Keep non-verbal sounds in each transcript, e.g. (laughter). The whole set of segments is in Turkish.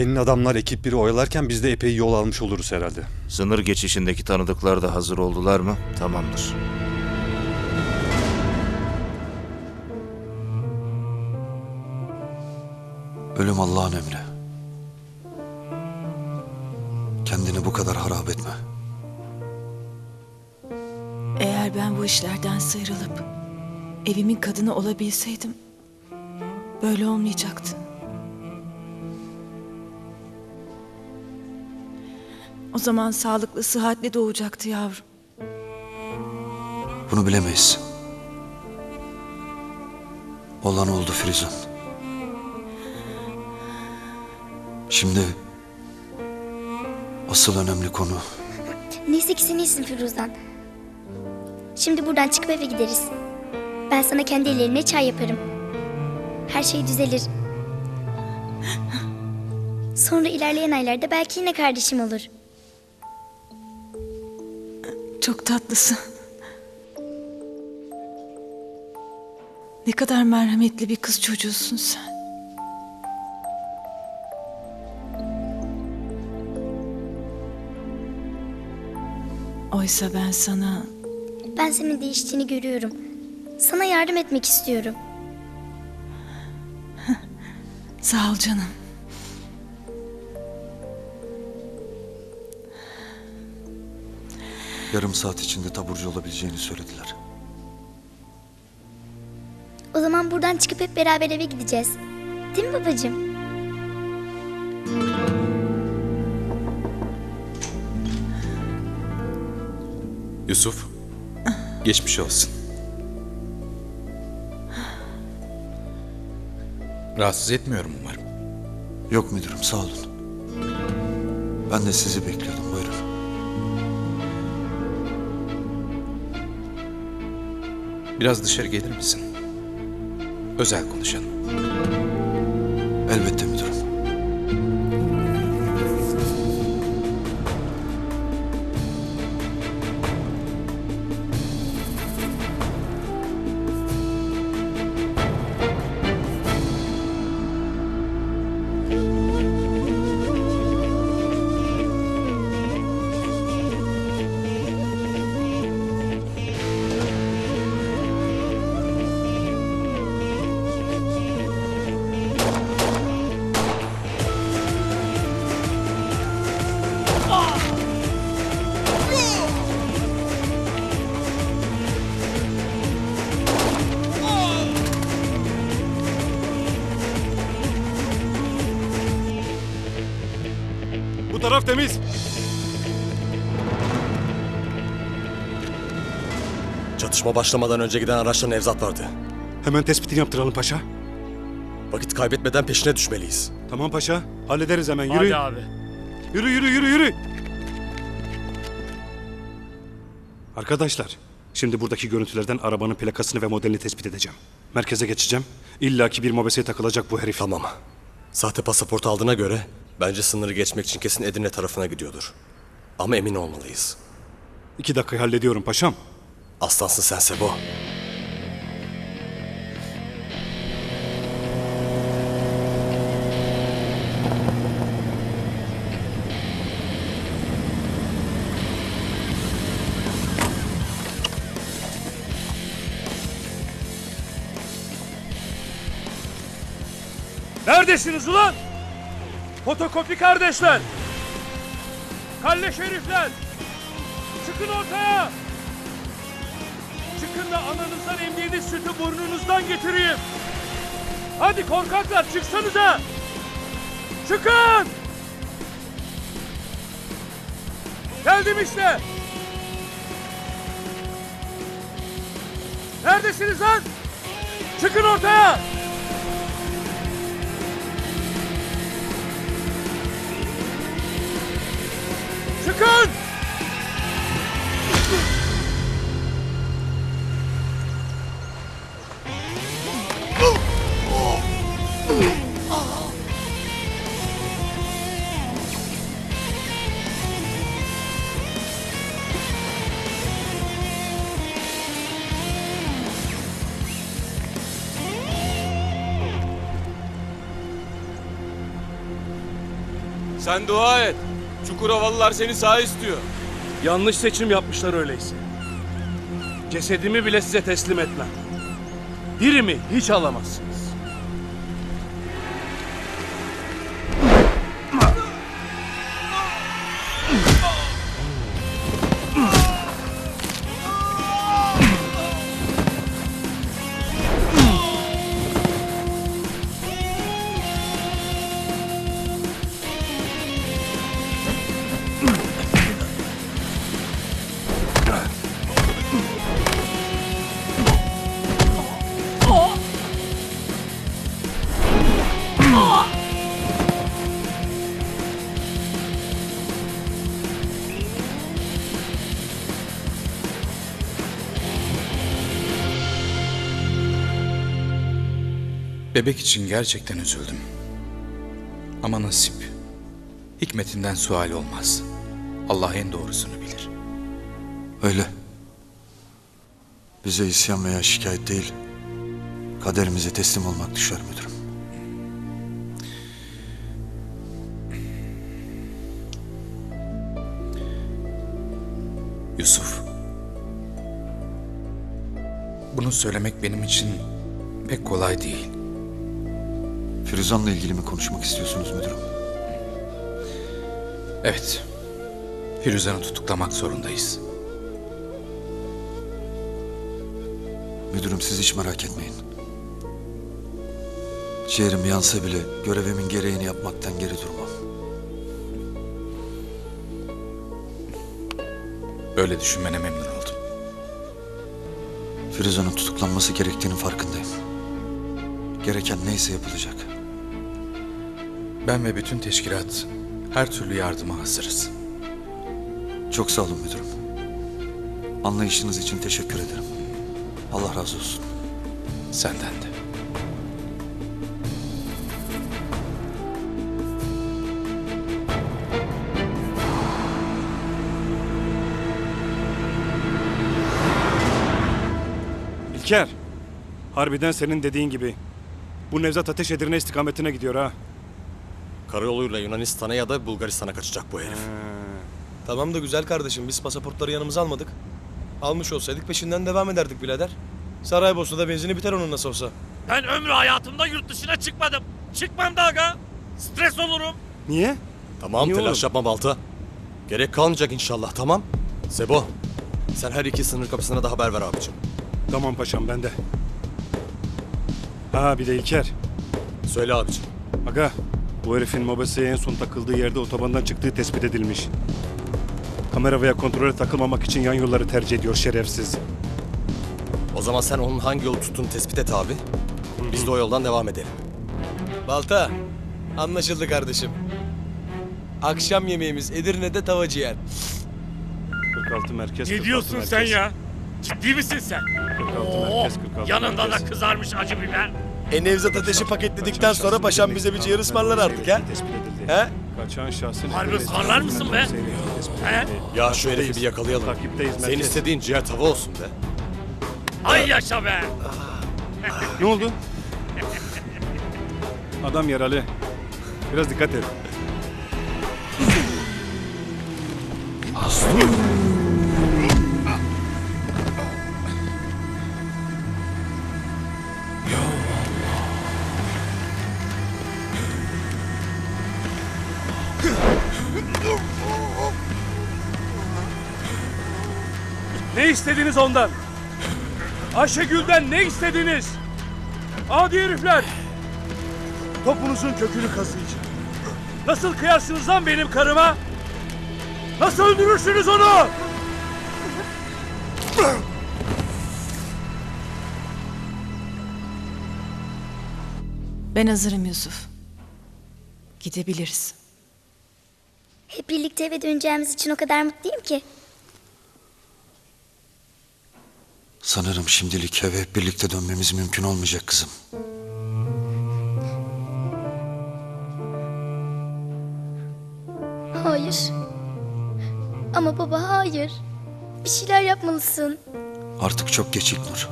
Senin adamlar ekip biri oyalarken biz de epey yol almış oluruz herhalde. Sınır geçişindeki tanıdıklar da hazır oldular mı? Tamamdır. Ölüm Allah'ın emri. Kendini bu kadar harap etme. Eğer ben bu işlerden sıyrılıp evimin kadını olabilseydim böyle olmayacaktı. O zaman sağlıklı, sıhhatli doğacaktı yavrum. Bunu bilemeyiz. Olan oldu Firuzan. Şimdi asıl önemli konu Neyse ki sen iyisin Firuzan. Şimdi buradan çıkıp eve gideriz. Ben sana kendi ellerimle çay yaparım. Her şey düzelir. Sonra ilerleyen aylarda belki yine kardeşim olur. Çok tatlısın. Ne kadar merhametli bir kız çocuğusun sen. Oysa ben sana Ben senin değiştiğini görüyorum. Sana yardım etmek istiyorum. sağ ol canım. Yarım saat içinde taburcu olabileceğini söylediler. O zaman buradan çıkıp hep beraber eve gideceğiz. Değil mi babacığım? Yusuf, geçmiş olsun. Rahatsız etmiyorum umarım. Yok müdürüm sağ olun. Ben de sizi bekliyordum Biraz dışarı gelir misin? Özel konuşalım. Elbette müdürüm. Temiz. Çatışma başlamadan önce giden araçta Nevzat vardı. Hemen tespitini yaptıralım paşa. Vakit kaybetmeden peşine düşmeliyiz. Tamam paşa. Hallederiz hemen. Yürü. Hadi abi. Yürü yürü yürü yürü. Arkadaşlar, şimdi buradaki görüntülerden arabanın plakasını ve modelini tespit edeceğim. Merkeze geçeceğim. İlla ki bir mobeseye takılacak bu herif. Tamam. Sahte pasaport aldığına göre bence sınırı geçmek için kesin Edirne tarafına gidiyordur. Ama emin olmalıyız. İki dakikayı hallediyorum paşam. Aslansın sen Sebo. Neredesiniz ulan? Fotokopi kardeşler. Kalle şerifler. Çıkın ortaya. Çıkın da ananızdan emdiğiniz sütü burnunuzdan getireyim. Hadi korkaklar çıksanıza. Çıkın. Geldim işte. Neredesiniz lan? Çıkın ortaya. Sen dua et. Çukurovalılar seni sağ istiyor. Yanlış seçim yapmışlar öyleyse. Cesedimi bile size teslim etmem. Dirimi hiç alamazsınız. Bebek için gerçekten üzüldüm. Ama nasip. Hikmetinden sual olmaz. Allah en doğrusunu bilir. Öyle. Bize isyan veya şikayet değil, kaderimize teslim olmak düşer müdürüm. Yusuf. Bunu söylemek benim için pek kolay değil. Firuzan'la ilgili mi konuşmak istiyorsunuz müdürüm? Evet. Firuzan'ı tutuklamak zorundayız. Müdürüm siz hiç merak etmeyin. Ciğerim yansa bile görevimin gereğini yapmaktan geri durmam. Böyle düşünmene memnun oldum. Firuzan'ın tutuklanması gerektiğinin farkındayım. Gereken neyse yapılacak. Ben ve bütün teşkilat her türlü yardıma hazırız. Çok sağ olun müdürüm. Anlayışınız için teşekkür ederim. Allah razı olsun. Senden de. İlker. Harbiden senin dediğin gibi. Bu Nevzat Ateş Edirne istikametine gidiyor ha. Karayoluyla Yunanistan'a ya da Bulgaristan'a kaçacak bu herif. Tamam da güzel kardeşim biz pasaportları yanımıza almadık. Almış olsaydık peşinden devam ederdik birader. Saraybosna'da benzini biter onun nasıl olsa. Ben ömrü hayatımda yurt dışına çıkmadım. Çıkmam da aga. Stres olurum. Niye? Tamam Niye telaş oğlum? yapma Balta. Gerek kalmayacak inşallah tamam. Sebo sen her iki sınır kapısına da haber ver abicim. Tamam paşam ben de. Ha bir de İlker. Söyle abicim. Aga bu herifin mobeseye en son takıldığı yerde otobandan çıktığı tespit edilmiş. Kamera veya kontrole takılmamak için yan yolları tercih ediyor şerefsiz. O zaman sen onun hangi yolu tuttuğunu tespit et abi. Biz de o yoldan devam edelim. Balta anlaşıldı kardeşim. Akşam yemeğimiz Edirne'de tava ciğer. 46 merkez. Ne 46 diyorsun merkez. sen ya? Ciddi misin sen? 46 Oo, merkez, 46 yanında merkez. da kızarmış acı biber. E Nevzat Ateş'i paketledikten sonra paşam bize bir ciğer ısmarlar artık ha? He? Kaçan şahsın... Harbi ısmarlar mısın be? He? Ya şu herifi bir yakalayalım. Takipteyiz Senin merkez. istediğin ciğer tava olsun be. Ay yaşa be. Ne oldu? Adam yaralı. Biraz dikkat et. Ne istediniz ondan? Ayşegül'den ne istediniz? Adi herifler! Topunuzun kökünü kazıyacağım. Nasıl kıyarsınız lan benim karıma? Nasıl öldürürsünüz onu? Ben hazırım Yusuf. Gidebiliriz. Hep birlikte eve döneceğimiz için o kadar mutluyum ki. Sanırım şimdilik eve birlikte dönmemiz mümkün olmayacak kızım. Hayır. Ama baba hayır. Bir şeyler yapmalısın. Artık çok geç İlknur.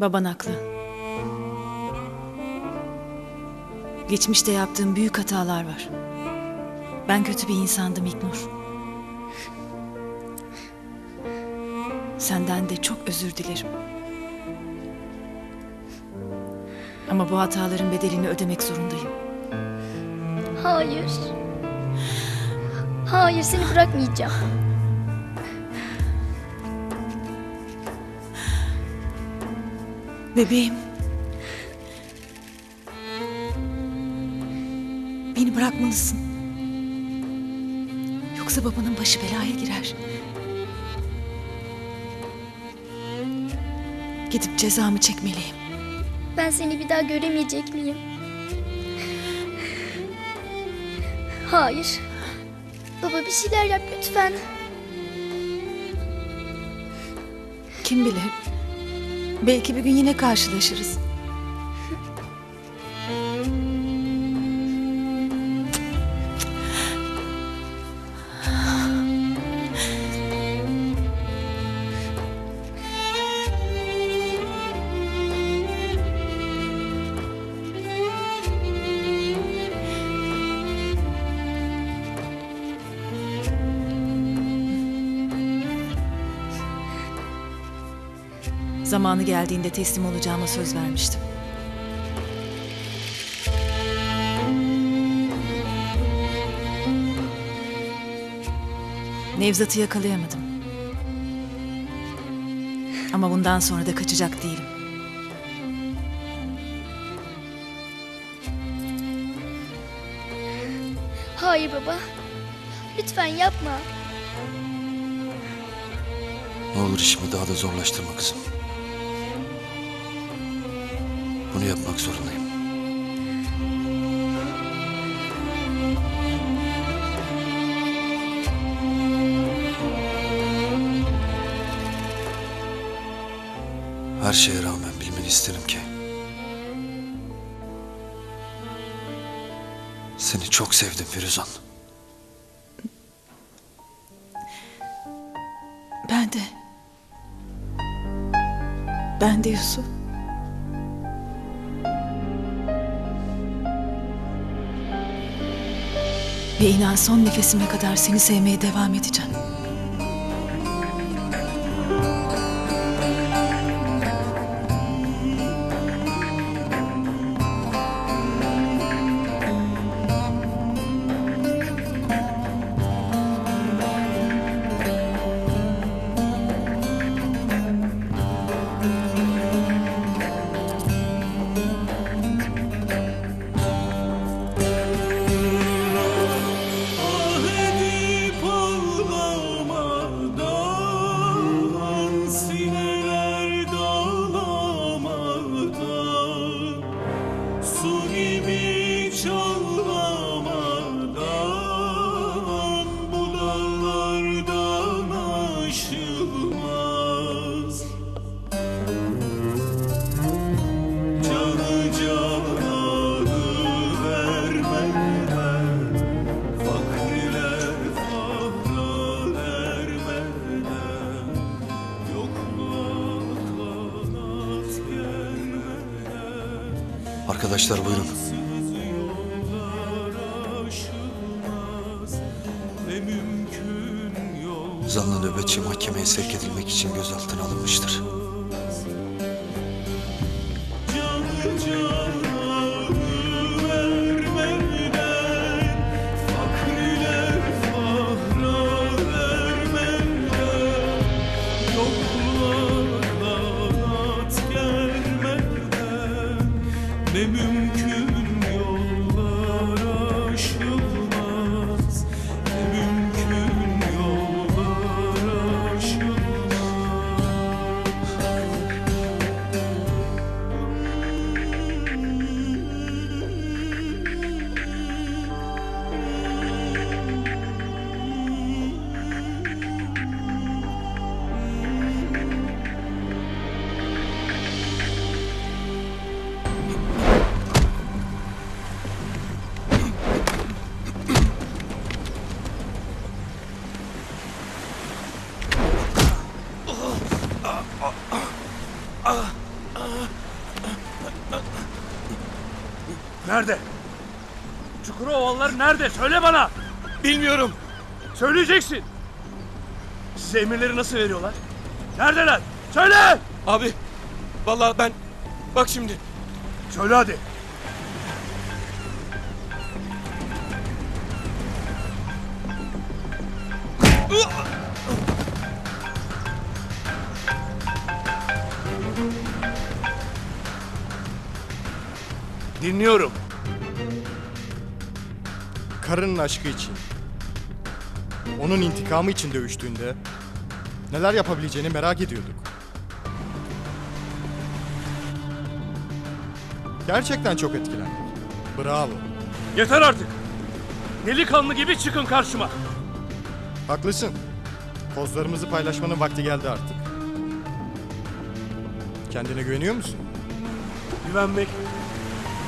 Baban haklı. Geçmişte yaptığım büyük hatalar var. Ben kötü bir insandım İknur. Senden de çok özür dilerim. Ama bu hataların bedelini ödemek zorundayım. Hayır. Hayır seni bırakmayacağım. Bebeğim. Bırakmalısın. Yoksa babanın başı belaya girer. Gidip cezamı çekmeliyim. Ben seni bir daha göremeyecek miyim? Hayır. Baba bir şeyler yap lütfen. Kim bilir? Belki bir gün yine karşılaşırız. Zamanı geldiğinde teslim olacağıma söz vermiştim. Nevzat'ı yakalayamadım. Ama bundan sonra da kaçacak değilim. Hayır baba. Lütfen yapma. Ne olur işimi daha da zorlaştırma kızım. Yapmak zorundayım. Her şeye rağmen bilmeni isterim ki seni çok sevdim Firuzan. Ben de. Ben de Yusuf. Ve inan son nefesime kadar seni sevmeye devam edeceğim. Arkadaşlar buyurun. Zanlı nöbetçi mahkemeye sevk edilmek için gözaltına alınmıştır. Ne Söyle bana. Bilmiyorum. Söyleyeceksin. Size emirleri nasıl veriyorlar? Neredeler? Söyle! Abi vallahi ben bak şimdi. Söyle hadi. Dinliyorum. Karının aşkı için, onun intikamı için dövüştüğünde neler yapabileceğini merak ediyorduk. Gerçekten çok etkilendik. Bravo. Yeter artık. Delikanlı gibi çıkın karşıma. Haklısın. Pozlarımızı paylaşmanın vakti geldi artık. Kendine güveniyor musun? Güvenmek.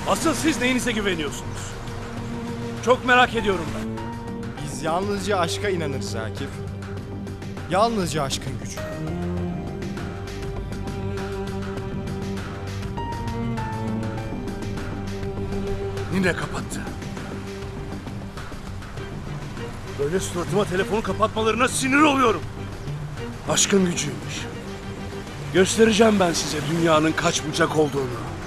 Asıl siz neyinize güveniyorsunuz? Çok merak ediyorum ben. Biz yalnızca aşka inanırız Akif. Yalnızca aşkın gücü. Yine kapattı. Böyle suratıma telefonu kapatmalarına sinir oluyorum. Aşkın gücüymüş. Göstereceğim ben size dünyanın kaç bucak olduğunu.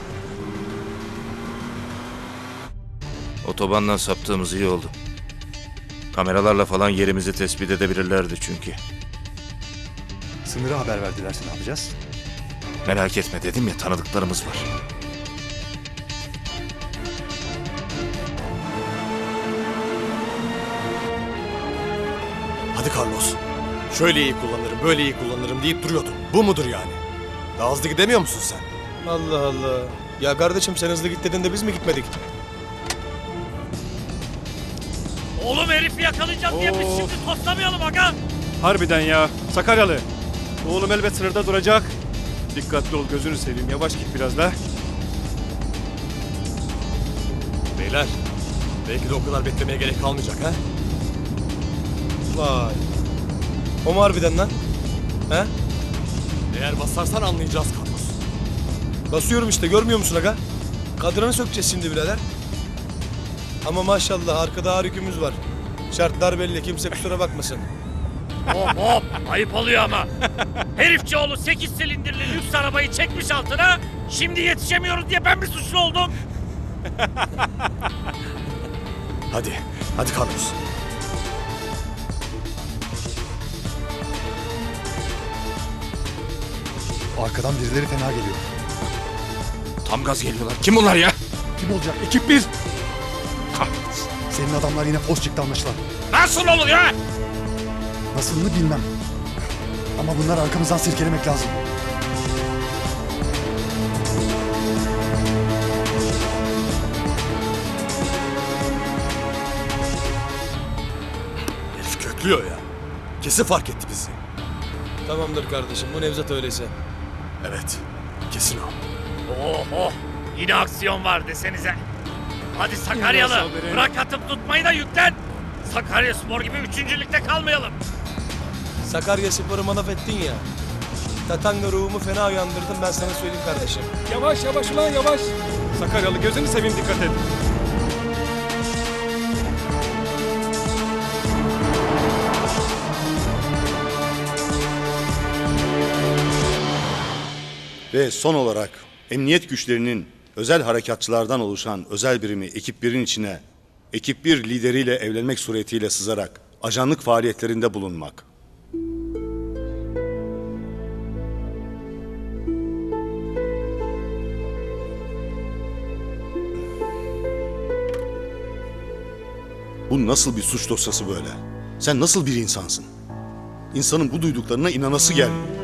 Otobandan saptığımız iyi oldu. Kameralarla falan yerimizi tespit edebilirlerdi çünkü. Sınır'a haber verdilerse ne yapacağız? Merak etme dedim ya tanıdıklarımız var. Hadi Carlos. Şöyle iyi kullanırım, böyle iyi kullanırım deyip duruyordun. Bu mudur yani? Daha hızlı gidemiyor musun sen? Allah Allah. Ya kardeşim sen hızlı git dedin de biz mi gitmedik? Oğlum herifi yakalayacağız diye biz şimdi toslamayalım aga. Harbiden ya. Sakaryalı. Oğlum elbet sınırda duracak. Dikkatli ol gözünü seveyim. Yavaş git biraz da. Beyler, belki de o kadar beklemeye gerek kalmayacak ha? Vay. O mu harbiden lan? He? Eğer basarsan anlayacağız Carlos. Basıyorum işte görmüyor musun aga? Kadranı sökeceğiz şimdi birader. Ama maşallah arkada ağır yükümüz var. Şartlar belli kimse kusura bakmasın. Hop hop ayıp oluyor ama. Herifçioğlu 8 silindirli lüks arabayı çekmiş altına. Şimdi yetişemiyoruz diye ben mi suçlu oldum? (laughs) Hadi, hadi Carlos. Arkadan birileri fena geliyor. Tam gaz geliyorlar. Kim bunlar ya? Kim olacak? Ekip bir. Senin adamlar yine post çıktı anlaşılan. Nasıl olur ya? Nasılını bilmem. Ama bunlar arkamızdan silkelemek lazım. Herif köklüyor ya. Kesin fark etti bizi. Tamamdır kardeşim bu Nevzat öyleyse. Evet, kesin o. Oh oh yine aksiyon var desenize. Hadi Sakaryalı bırak atıp tutmayı da yüklen. Sakarya Spor gibi üçüncülükte kalmayalım. Sakarya Spor'u manaf ettin ya. Tatanga ruhumu fena uyandırdın ben sana söyleyeyim kardeşim. Yavaş yavaş ulan yavaş. Sakaryalı gözünü seveyim dikkat et. Ve son olarak emniyet güçlerinin özel harekatçılardan oluşan özel birimi ekip 1'in içine ekip 1 lideriyle evlenmek suretiyle sızarak ajanlık faaliyetlerinde bulunmak. Bu nasıl bir suç dosyası böyle? Sen nasıl bir insansın? İnsanın bu duyduklarına inanası gelmiyor.